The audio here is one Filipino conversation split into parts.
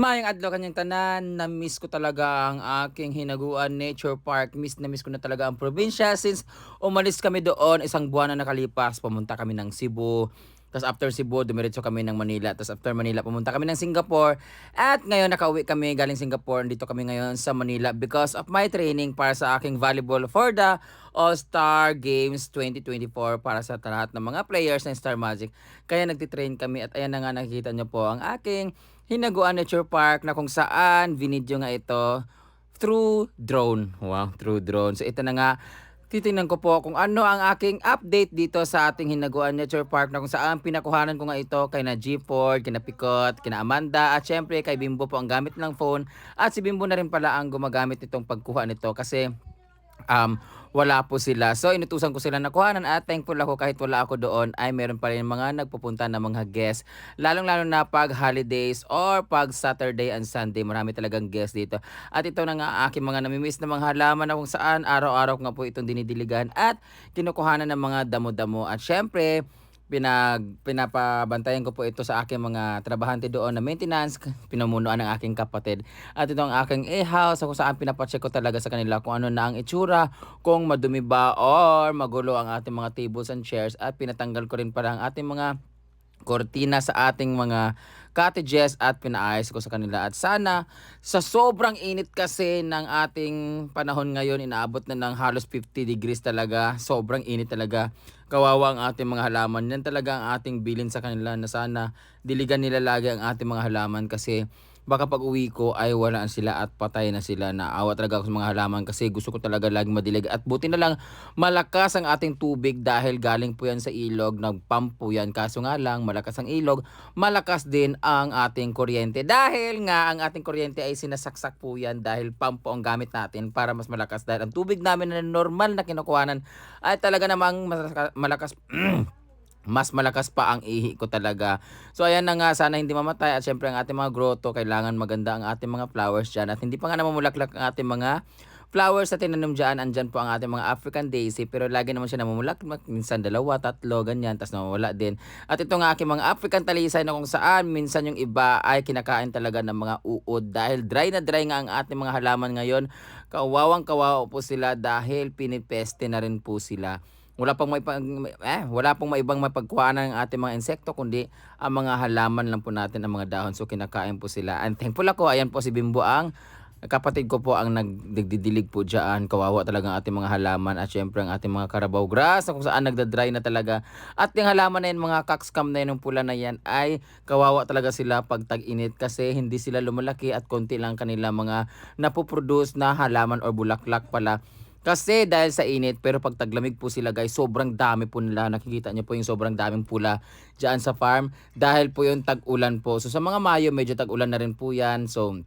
Mayang adlaw kanyang tanan, na-miss ko talaga ang aking hinaguan nature park. Miss na miss ko na talaga ang probinsya since umalis kami doon isang buwan na nakalipas. Pumunta kami ng Cebu. Tapos after Cebu, dumiretso kami ng Manila. Tapos after Manila, pumunta kami ng Singapore. At ngayon, nakauwi kami galing Singapore. Dito kami ngayon sa Manila because of my training para sa aking volleyball for the All-Star Games 2024 para sa lahat ng mga players ng Star Magic. Kaya nagtitrain kami at ayan na nga nakikita nyo po ang aking Hinaguan Nature Park na kung saan vinidyo nga ito through drone. Wow, through drone. So ito na nga titingnan ko po kung ano ang aking update dito sa ating Hinaguan Nature Park na kung saan pinakuhanan ko nga ito kay na G-Ford, kina Picot, kina Amanda at syempre kay Bimbo po ang gamit ng phone at si Bimbo na rin pala ang gumagamit nitong pagkuha nito kasi um, wala po sila. So, inutusan ko sila na kuhanan at thankful ako kahit wala ako doon ay meron pa rin mga nagpupunta na mga guests. Lalong-lalo na pag holidays or pag Saturday and Sunday. Marami talagang guests dito. At ito na nga aking mga namimiss na mga halaman na kung saan araw-araw ko nga po itong dinidiligan at kinukuhanan ng mga damo-damo. At syempre, pinag pinapabantayan ko po ito sa aking mga trabahante doon na maintenance pinamunuan ng aking kapatid at ito ang aking e-house kung saan pinapacheck ko talaga sa kanila kung ano na ang itsura kung madumi ba or magulo ang ating mga tables and chairs at pinatanggal ko rin pala ang ating mga kortina sa ating mga cottages at pinaayos ko sa kanila. At sana sa sobrang init kasi ng ating panahon ngayon, inaabot na ng halos 50 degrees talaga. Sobrang init talaga. Kawawa ang ating mga halaman. Yan talaga ang ating bilin sa kanila na sana diligan nila lagi ang ating mga halaman kasi baka pag uwi ko ay wala sila at patay na sila. Naawa talaga ako sa mga halaman kasi gusto ko talaga lagi madilig. At buti na lang malakas ang ating tubig dahil galing po yan sa ilog. Nagpump po yan. Kaso nga lang malakas ang ilog. Malakas din ang ating kuryente. Dahil nga ang ating kuryente ay sinasaksak po yan dahil pump po ang gamit natin para mas malakas. Dahil ang tubig namin na normal na kinukuhanan ay talaga namang malakas, malakas mas malakas pa ang ihi ko talaga. So ayan na nga, sana hindi mamatay. At syempre ang ating mga grotto, kailangan maganda ang ating mga flowers dyan. At hindi pa nga namumulaklak ang ating mga flowers na tinanim dyan, andyan po ang ating mga African daisy. Pero lagi naman siya namumulaklak, minsan dalawa, tatlo, ganyan, tas nawawala din. At ito nga aking mga African talisay na kung saan minsan yung iba ay kinakain talaga ng mga uod. Dahil dry na dry nga ang ating mga halaman ngayon. Kawawang kawawa po sila dahil pinipeste na rin po sila wala pang may eh, wala pong maibang mapagkuhanan ng ating mga insekto kundi ang mga halaman lang po natin ang mga dahon. So kinakain po sila. And thankful ako ayan po si Bimbo ang. Kapatid ko po ang nagdidilig po dyan. Kawawa talaga ang ating mga halaman at syempre ang ating mga karabaw. Grass kung saan nagda-dry na talaga. At yung halaman na yan mga cockscam na ng pula na yan ay kawawa talaga sila pag tag-init kasi hindi sila lumalaki at konti lang kanila mga napoproduce na halaman or bulaklak pala kasi dahil sa init, pero pag taglamig po sila guys, sobrang dami po nila. Nakikita niyo po yung sobrang daming pula dyan sa farm. Dahil po yung tag-ulan po. So sa mga Mayo, medyo tag-ulan na rin po yan. So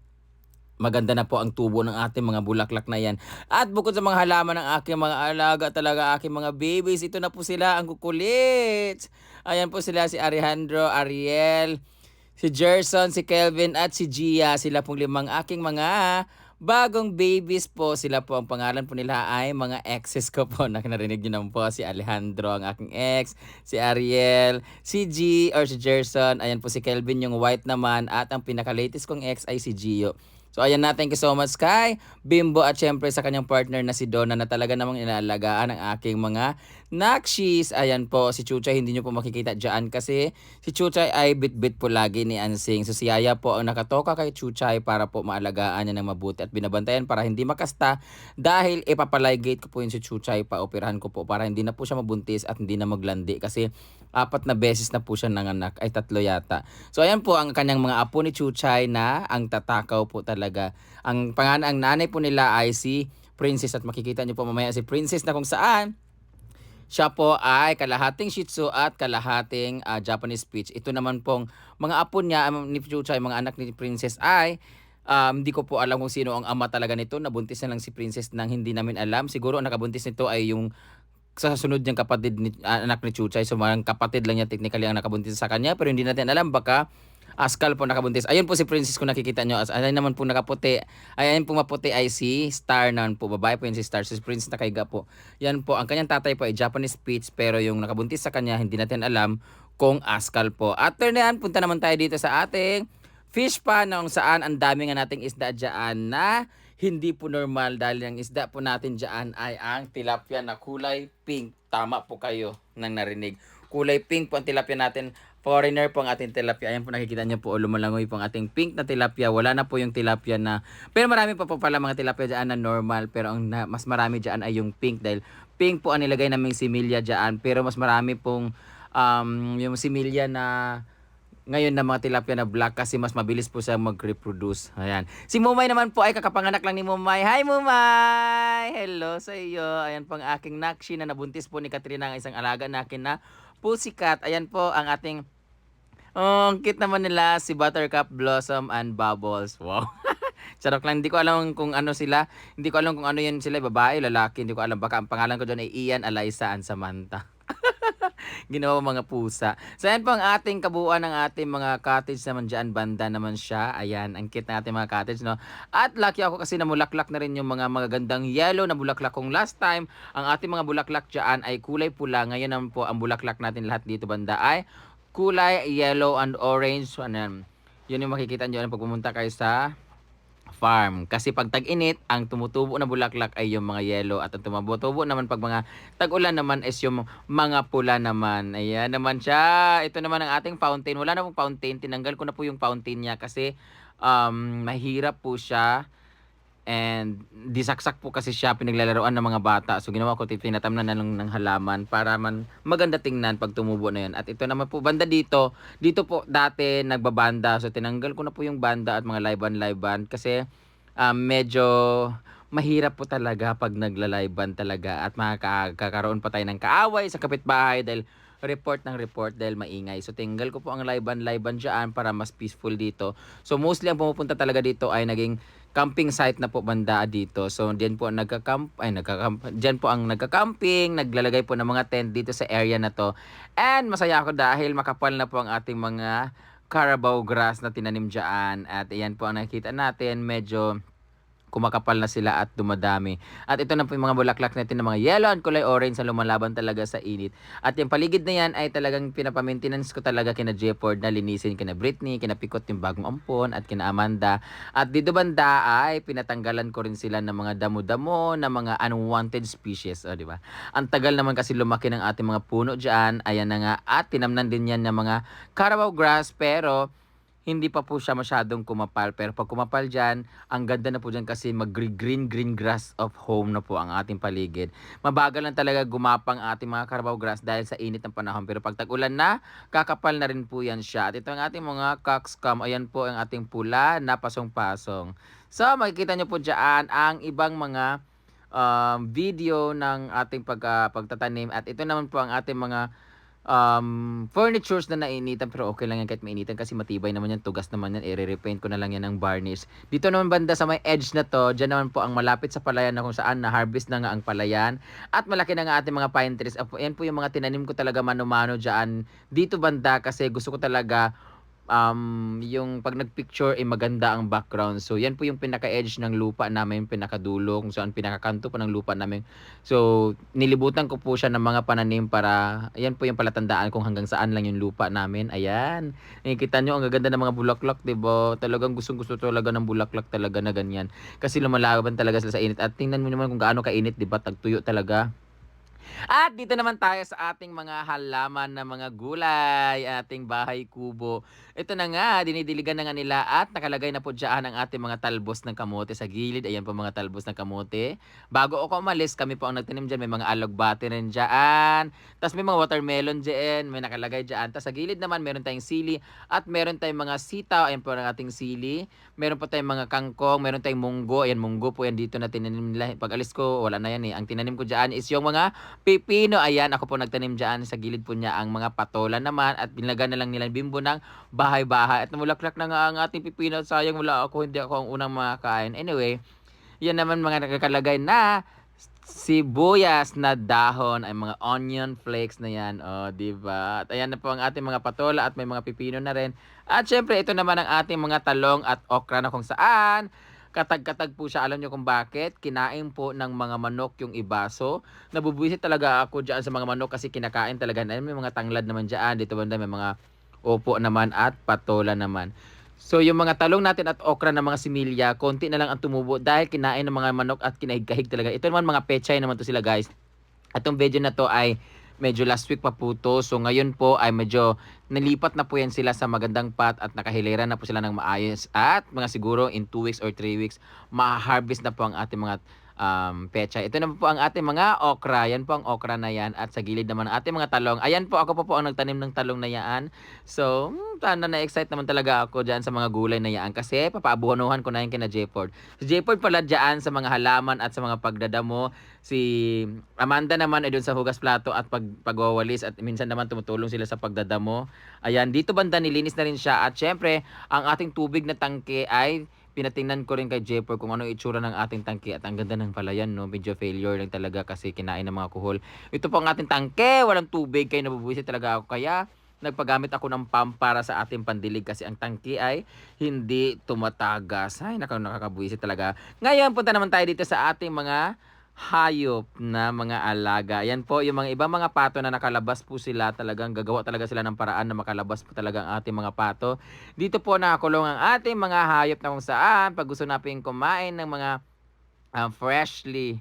maganda na po ang tubo ng ating mga bulaklak na yan. At bukod sa mga halaman ng aking mga alaga, talaga aking mga babies, ito na po sila ang kukulit. Ayan po sila si Alejandro, Ariel, si Gerson, si Kelvin at si Gia. Sila pong limang aking mga bagong babies po. Sila po ang pangalan po nila ay mga exes ko po. Nakinarinig nyo naman po si Alejandro, ang aking ex, si Ariel, si G or si Gerson. Ayan po si Kelvin yung white naman at ang pinaka-latest kong ex ay si Gio. So ayan na, thank you so much kay Bimbo at syempre sa kanyang partner na si Donna na talaga namang inaalagaan ang aking mga nakshis. Ayan po, si Chuchay hindi nyo po makikita dyan kasi si Chuchay ay bit-bit po lagi ni Ansing. So si Yaya po ang nakatoka kay Chuchay para po maalagaan niya ng mabuti at binabantayan para hindi makasta dahil ipapaligate ko po yun si Chuchay pa operahan ko po para hindi na po siya mabuntis at hindi na maglandi kasi apat na beses na po siya nanganak ay tatlo yata. So ayan po ang kanyang mga apo ni Chuchay na ang tatakaw po talaga. Ang pangalan ang nanay po nila ay si Princess at makikita niyo po mamaya si Princess na kung saan siya po ay kalahating Shih Tzu at kalahating uh, Japanese Spitz. Ito naman pong mga apo niya, um, ni Chuchay, mga anak ni Princess ay um, hindi ko po alam kung sino ang ama talaga nito. Nabuntis na lang si Princess nang hindi namin alam. Siguro ang nakabuntis nito ay yung sa sunod niyang kapatid ni, uh, anak ni Chuchay. So mga kapatid lang niya technically ang nakabuntis sa kanya pero hindi natin alam baka Askal po nakabuntis. Ayun po si Princess kung nakikita nyo. Ayun naman po nakaputi. Ayun po maputi ay si Star naman po. Babae po yun si Star. Si Princess nakaiga po. Yan po. Ang kanyang tatay po ay Japanese Spitz. Pero yung nakabuntis sa kanya, hindi natin alam kung Askal po. After na yan, punta naman tayo dito sa ating fish pa na saan ang dami nga nating isda dyan na hindi po normal dahil ang isda po natin dyan ay ang tilapia na kulay pink. Tama po kayo nang narinig. Kulay pink po ang tilapia natin. Foreigner po ang ating tilapia. Ayan po nakikita niyo po o lumalangoy po ang ating pink na tilapia. Wala na po yung tilapia na... Pero marami pa po pala mga tilapia dyan na normal. Pero ang na, mas marami dyan ay yung pink dahil pink po ang nilagay naming similya dyan. Pero mas marami pong um, yung similya na ngayon na mga tilapia na black kasi mas mabilis po siya mag-reproduce. Ayan. Si Mumay naman po ay kakapanganak lang ni Mumay. Hi Mumay! Hello sa iyo. Ayan po ang aking nakshi na nabuntis po ni Katrina ang isang alaga na akin na pussycat. Ayan po ang ating Oh, ang cute naman nila si Buttercup, Blossom, and Bubbles. Wow. Charot lang, hindi ko alam kung ano sila. Hindi ko alam kung ano yan sila, babae, lalaki. Hindi ko alam. Baka ang pangalan ko doon ay Ian, Eliza, and Samantha. Ginawa mga pusa. So, yan po ang ating kabuuan ng ating mga cottage naman dyan. Banda naman siya. Ayan, ang cute na ating mga cottage, no? At lucky ako kasi namulaklak na rin yung mga magagandang yellow na bulaklak kong last time. Ang ating mga bulaklak dyan ay kulay pula. Ngayon naman po, ang bulaklak natin lahat dito banda ay kulay yellow and orange. Ano yan? Yun yung makikita nyo pag pumunta kayo sa farm. Kasi pag tag-init, ang tumutubo na bulaklak ay yung mga yellow at ang tumutubo naman pag mga tag-ulan naman is yung mga pula naman. Ayan naman siya. Ito naman ang ating fountain. Wala na pong fountain. Tinanggal ko na po yung fountain niya kasi um, mahirap po siya. And disaksak po kasi siya pinaglalaroan ng mga bata. So ginawa ko tinatamnan na lang ng halaman para man maganda tingnan pag tumubo na yun. At ito naman po banda dito. Dito po dati nagbabanda. So tinanggal ko na po yung banda at mga live-ban kasi um, medyo mahirap po talaga pag naglalaiban talaga at makakakaroon pa tayo ng kaaway sa kapitbahay dahil report ng report dahil maingay. So tinggal ko po ang live-ban live-ban dyan para mas peaceful dito. So mostly ang pumupunta talaga dito ay naging camping site na po banda dito. So diyan po ang nagka-camp ay nagka-camp diyan po ang nagka-camping, naglalagay po ng mga tent dito sa area na to. And masaya ako dahil makapal na po ang ating mga carabao grass na tinanim diyan. At ayan po ang nakikita natin, medyo kumakapal na sila at dumadami. At ito na po yung mga bulaklak natin ng mga yellow and kulay orange na lumalaban talaga sa init. At yung paligid na yan ay talagang pinapamaintenance ko talaga kina Jefford na linisin kina Britney, kina Pikot yung bagong ampon at kina Amanda. At dito banda ay pinatanggalan ko rin sila ng mga damo-damo na mga unwanted species. O, di ba? Ang tagal naman kasi lumaki ng ating mga puno dyan. Ayan na nga. At tinamnan din yan ng mga Carabao grass pero hindi pa po siya masyadong kumapal. Pero pag kumapal dyan, ang ganda na po dyan kasi mag-green green grass of home na po ang ating paligid. Mabagal lang talaga gumapang ating mga Carabao grass dahil sa init ng panahon. Pero pag tag-ulan na, kakapal na rin po yan siya. At ito ang ating mga cockscomb. Ayan po ang ating pula na pasong-pasong. So, makikita nyo po dyan ang ibang mga um, video ng ating pag, uh, pagtatanim. At ito naman po ang ating mga um, furnitures na nainitan pero okay lang yan kahit mainitan kasi matibay naman yan, tugas naman yan, i-repaint ko na lang yan ng varnish. Dito naman banda sa may edge na to, dyan naman po ang malapit sa palayan na kung saan na-harvest na nga ang palayan at malaki na nga ating mga pine trees. Yan po yung mga tinanim ko talaga mano-mano dyan dito banda kasi gusto ko talaga um, yung pag nagpicture ay eh, maganda ang background. So, yan po yung pinaka-edge ng lupa namin, pinakadulo, kung saan pinakakanto pa ng lupa namin. So, nilibutan ko po siya ng mga pananim para, yan po yung palatandaan kung hanggang saan lang yung lupa namin. Ayan. Nakikita nyo, ang gaganda ng mga bulaklak, di ba? Talagang gustong-gusto talaga ng bulaklak talaga na ganyan. Kasi lumalaban talaga sila sa init. At tingnan mo naman kung gaano kainit, di ba? Tagtuyo talaga. At dito naman tayo sa ating mga halaman na mga gulay, ating bahay kubo. Ito na nga, dinidiligan na nga nila at nakalagay na po dyan ang ating mga talbos ng kamote sa gilid. Ayan po mga talbos ng kamote. Bago ako umalis, kami po ang nagtanim dyan. May mga alogbate rin dyan. Tapos may mga watermelon dyan. May nakalagay dyan. Tapos sa gilid naman, meron tayong sili. At meron tayong mga sitaw. Ayan po ang ating sili. Meron po tayong mga kangkong. Meron tayong munggo. Ayan, munggo po yan dito na tinanim nila. Pag alis ko, wala na yan eh. Ang tinanim ko dyan is yung mga pipino. Ayan, ako po nagtanim dyan. Sa gilid po niya ang mga patola naman. At binlagan na lang nila bimbo ng bahay-bahay. At namulaklak na nga ang ating pipino. Sayang wala ako, hindi ako ang unang makakain. Anyway, yan naman mga nakakalagay na sibuyas na dahon ay mga onion flakes na yan. O, oh, di ba? At ayan na po ang ating mga patola at may mga pipino na rin. At syempre, ito naman ang ating mga talong at okra na kung saan katag-katag po siya. Alam nyo kung bakit? Kinain po ng mga manok yung ibaso. Nabubuisit talaga ako dyan sa mga manok kasi kinakain talaga. May mga tanglad naman dyan. Dito banda may mga opo naman at patola naman. So yung mga talong natin at okra na mga similya, konti na lang ang tumubo dahil kinain ng mga manok at kinahig-kahig talaga. Ito naman mga pechay naman to sila guys. Atong video na to ay medyo last week pa po to. So ngayon po ay medyo nalipat na po yan sila sa magandang pot at nakahilera na po sila ng maayos. At mga siguro in 2 weeks or 3 weeks, ma-harvest na po ang ating mga um, pecha. Ito naman po ang ating mga okra. Yan po ang okra na yan. At sa gilid naman ang ating mga talong. Ayan po, ako po po ang nagtanim ng talong na yan. So, hmm, tanda na-excite naman talaga ako dyan sa mga gulay na yan. Kasi papaabuhanuhan ko na yan kina Jayford. Si Jayford pala dyan sa mga halaman at sa mga pagdadamo. Si Amanda naman ay doon sa hugas plato at pag, pagwawalis. At minsan naman tumutulong sila sa pagdadamo. Ayan, dito banda nilinis na rin siya. At syempre, ang ating tubig na tangke ay pinatingnan ko rin kay Jepper kung ano itsura ng ating tangke. At ang ganda ng palayan no? Medyo failure lang talaga kasi kinain ng mga kuhol. Ito po ang ating tangke. Walang tubig kaya nabubuwisit talaga ako. Kaya nagpagamit ako ng pump para sa ating pandilig kasi ang tangke ay hindi tumatagas. Ay naka, nakakabuwisit talaga. Ngayon punta naman tayo dito sa ating mga hayop na mga alaga. Yan po yung mga ibang mga pato na nakalabas po sila talagang gagawa talaga sila ng paraan na makalabas po talaga ang ating mga pato. Dito po nakakulong ang ating mga hayop na kung saan pag gusto natin kumain ng mga um, freshly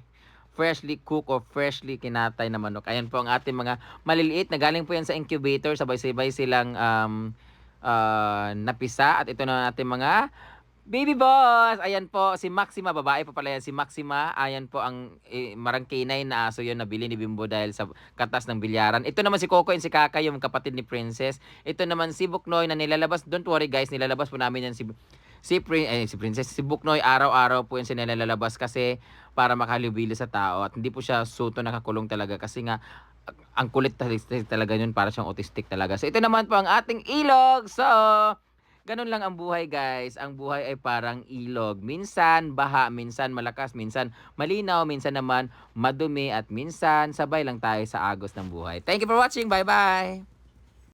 freshly cook or freshly kinatay na manok. Ayan po ang ating mga maliliit na galing po yan sa incubator. Sabay-sabay silang um, uh, napisa. At ito na ating mga Baby boss! Ayan po, si Maxima, babae pa pala yan. Si Maxima, ayan po ang eh, marangkinay na aso yun nabili ni Bimbo dahil sa katas ng bilyaran. Ito naman si Coco and si Kaka, yung kapatid ni Princess. Ito naman si Buknoy na nilalabas. Don't worry guys, nilalabas po namin yan si si, Prin, eh, si Princess, si Buknoy, araw-araw po yan siya nilalabas kasi para makalubili sa tao. At hindi po siya suto nakakulong talaga kasi nga ang kulit talaga yun para siyang autistic talaga. So ito naman po ang ating ilog. So, Ganun lang ang buhay guys. Ang buhay ay parang ilog. Minsan baha, minsan malakas, minsan malinaw, minsan naman madumi at minsan sabay lang tayo sa agos ng buhay. Thank you for watching. Bye-bye!